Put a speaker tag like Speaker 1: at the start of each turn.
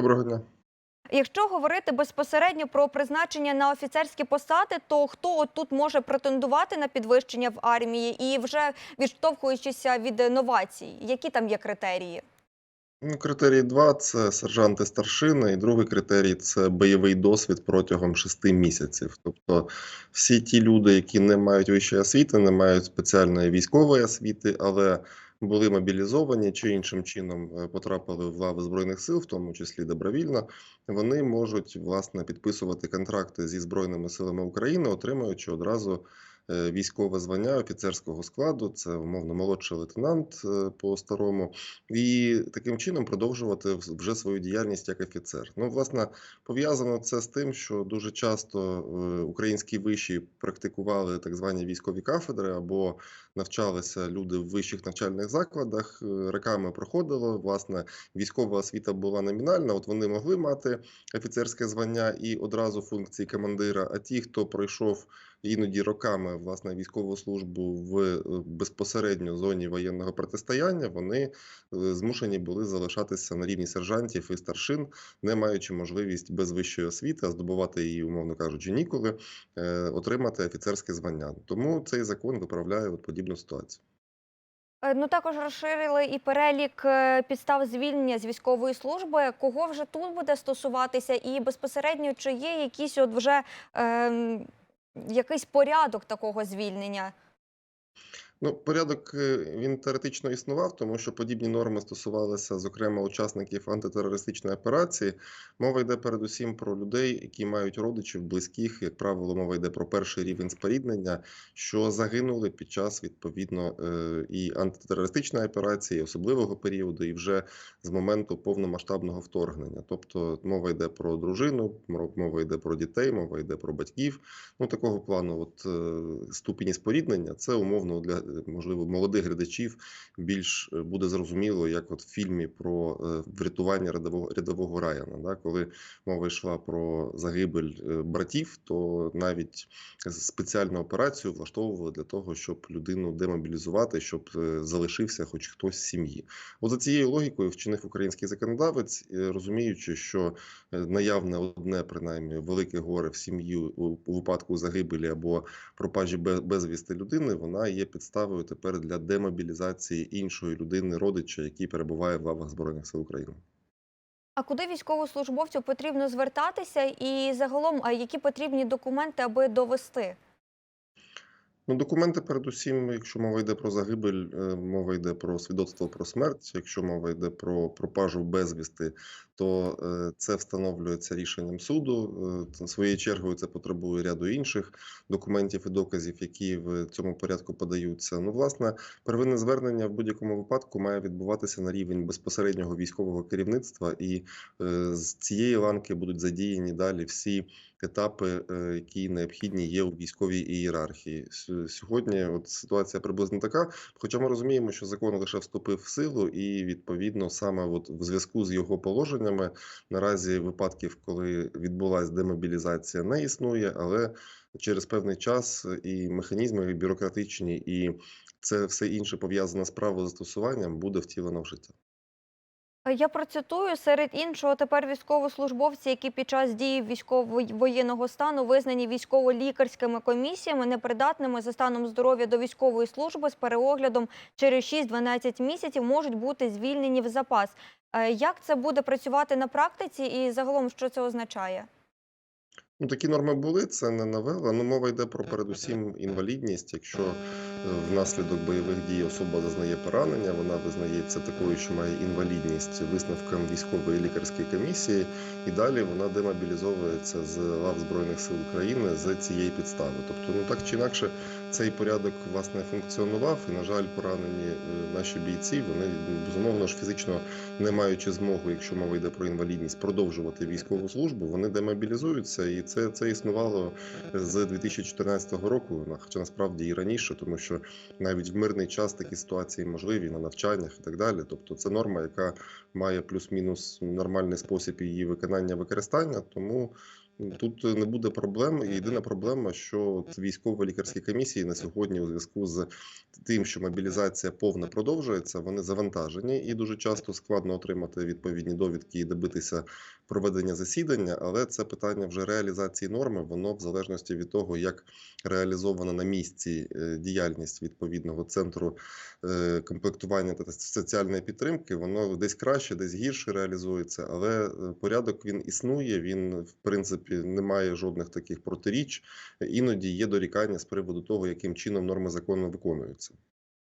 Speaker 1: Доброго дня.
Speaker 2: Якщо говорити безпосередньо про призначення на офіцерські посади, то хто от тут може претендувати на підвищення в армії і вже відштовхуючися від новацій, які там є критерії?
Speaker 1: Ну, критерій 2 – це сержанти старшини, і другий критерій – це бойовий досвід протягом 6 місяців. Тобто всі ті люди, які не мають вищої освіти, не мають спеціальної військової освіти, але були мобілізовані чи іншим чином е, потрапили в лави Збройних сил, в тому числі добровільно, вони можуть, власне, підписувати контракти зі Збройними силами України, отримуючи одразу військове звання офіцерського складу, це умовно молодший лейтенант е, по-старому, і таким чином продовжувати вже свою діяльність як офіцер. Ну, власне, пов'язано це з тим, що дуже часто е, українські виші практикували так звані військові кафедри або навчалися люди в вищих навчальних закладах. е, Роками проходило. Власне, військова освіта була номінальна. От вони могли мати офіцерське звання і одразу функції командира. А ті, хто пройшов іноді роками власне військову службу в е, безпосередньо зоні воєнного протистояння, вони е, змушені були залишатися на рівні сержантів і старшин, не маючи можливість без вищої освіти, а здобувати її, умовно кажучи, ніколи, е, отримати офіцерське звання. Тому цей закон виправляє от подібну ситуацію.
Speaker 2: Е, Ну також розширили і перелік е, підстав звільнення з військової служби. Кого вже тут буде стосуватися, і безпосередньо чи є якийсь от вже ем, якийсь порядок такого звільнення?
Speaker 1: Ну, порядок е, він теоретично існував, тому що подібні норми стосувалися, зокрема, учасників антитерористичної операції. Мова йде передусім про людей, які мають родичів, близьких, як правило, мова йде про перший рівень споріднення, що загинули під час відповідно е, і антитерористичної операції, і особливого періоду, і вже з моменту повномасштабного вторгнення. Тобто мова йде про дружину, мова йде про дітей, мова йде про батьків. Ну такого плану, от е, ступені споріднення, це умовно для можливо молодих глядачів більш е, буде зрозуміло, як от в фільмі про е, врятування рядового рядового Райана. Да? Коли мова йшла про загибель е, братів, то навіть спеціальну операцію влаштовували для того, щоб людину демобілізувати, щоб залишився хоч хтось з сім'ї. От за цією логікою вчинив український законодавець, розуміючи, що наявне одне, принаймні, велике горе в сім'ї у випадку загибелі або пропажі безвісти людини, вона є підставою тепер для демобілізації іншої людини, родича, який перебуває в лавах Збройних сил України.
Speaker 2: А куди військовослужбовцю потрібно звертатися, і загалом а які потрібні документи, аби довести?
Speaker 1: Ну, документи, передусім, якщо мова йде про загибель, е, мова йде про свідоцтво про смерть. Якщо мова йде про пропажу безвісти, то е, це встановлюється рішенням суду. Е, Своєю чергою це потребує ряду інших документів і доказів, які в цьому порядку подаються. Ну, власне, первинне звернення в будь-якому випадку має відбуватися на рівень безпосереднього військового керівництва, і з цієї ланки будуть задіяні далі всі етапи, е, які необхідні є у військовій ієрархії. Сьогодні от ситуація приблизно така. Хоча ми розуміємо, що закон лише вступив в силу, і відповідно саме от в зв'язку з його положеннями наразі випадків, коли відбулася демобілізація, не існує, але через певний час і механізми бюрократичні, і це все інше пов'язане з правозастосуванням буде втілено в життя.
Speaker 2: Е, Я процитую серед іншого тепер військовослужбовці, які під час дії військово-воєнного стану визнані військово-лікарськими комісіями непридатними за станом здоров'я до військової служби з переоглядом через 6-12 місяців можуть бути звільнені в запас. Е, Як це буде працювати на практиці і загалом що це означає?
Speaker 1: Ну, такі норми були, це не новела. Ну, мова йде про передусім інвалідність. Якщо е, внаслідок бойових дій особа зазнає поранення, вона визнається такою, що має інвалідність висновкам військової лікарської комісії, і далі вона демобілізовується з лав Збройних сил України з цієї підстави. Тобто, ну так чи інакше, цей порядок власне функціонував, і на жаль, поранені е, наші бійці, вони безумовно ж фізично не маючи змогу, якщо мова йде про інвалідність, продовжувати військову службу, вони демобілізуються, і це, це існувало з 2014 року, хоча насправді і раніше, тому що навіть в мирний час такі ситуації можливі на навчаннях і так далі. Тобто, це норма, яка має плюс-мінус нормальний спосіб її виконання використання. Тому Тут не буде проблем. Єдина проблема, що військово-лікарські комісії на сьогодні у зв'язку з тим, що мобілізація повна продовжується, вони завантажені і дуже часто складно отримати відповідні довідки і добитися проведення засідання. Але це питання вже реалізації норми. Воно в залежності від того, як реалізована на місці е, діяльність відповідного центру е, комплектування та соціальної підтримки, воно десь краще, десь гірше реалізується, але е, порядок він існує. Він в принципі не має жодних таких протиріч. Іноді є дорікання з приводу того, яким чином норми закону виконуються.